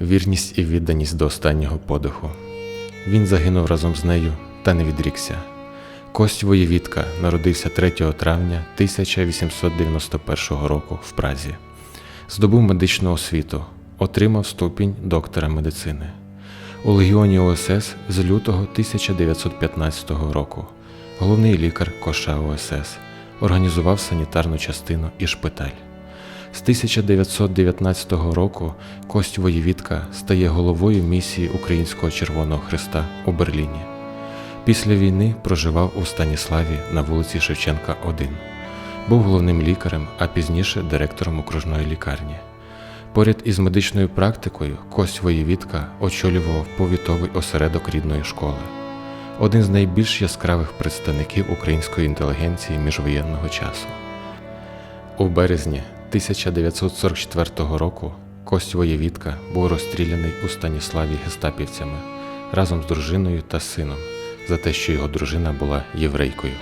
вірність і відданість до останнього подиху. Він загинув разом з нею та не відрікся. Кость Воєвідка народився 3 травня 1891 року в Празі. Здобув медичну освіту, отримав ступінь доктора медицини. У легіоні ОСС з лютого 1915 року. Головний лікар Коша ОСС організував санітарну частину і шпиталь. З 1919 року Кость Воєвідка стає головою місії Українського Червоного Христа у Берліні. Після війни проживав у Станіславі на вулиці Шевченка 1. Був головним лікарем, а пізніше директором окружної лікарні. Поряд із медичною практикою Кость Воєвідка очолював повітовий осередок рідної школи, один з найбільш яскравих представників української інтелігенції міжвоєнного часу. У березні 1944 року Кость Воєвідка був розстріляний у Станіславі гестапівцями разом з дружиною та сином за те, що його дружина була єврейкою.